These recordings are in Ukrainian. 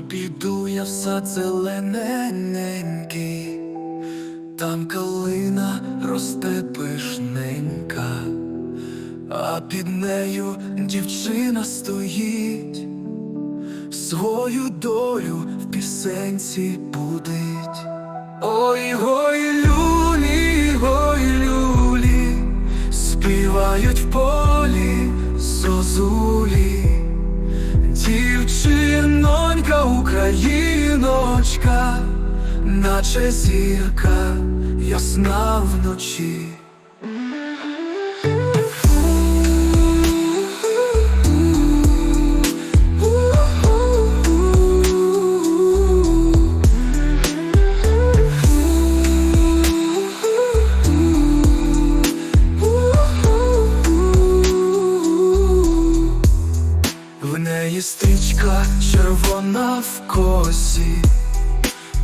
піду я в сад зелененький, там калина росте пишненька, а під нею дівчина стоїть, свою долю в пісенці будить. Ой, гой, люлі, гой, люлі, співають в полі зозулі. Дівчинонька, україночка, наче зірка ясна вночі. В стрічка червона в косі,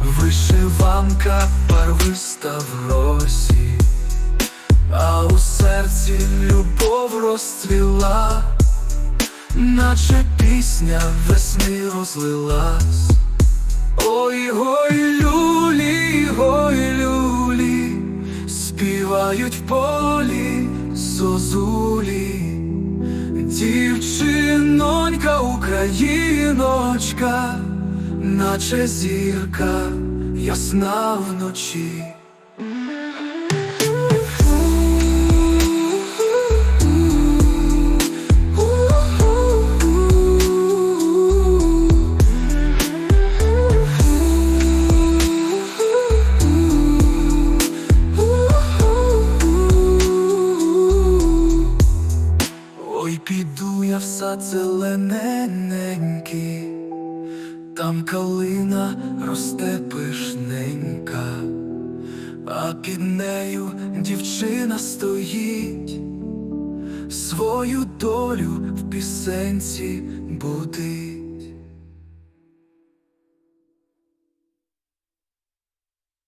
вишиванка барвиста в росі, а у серці любов розцвіла, наче пісня весни розлилась. Ой, гой, люлі, гой, люлі, співають в полі зозулі. Дівчинонька, україночка, наче зірка ясна вночі. Я в сад зелененький, там калина росте пишненька, а під нею дівчина стоїть, свою долю в пісенці будить.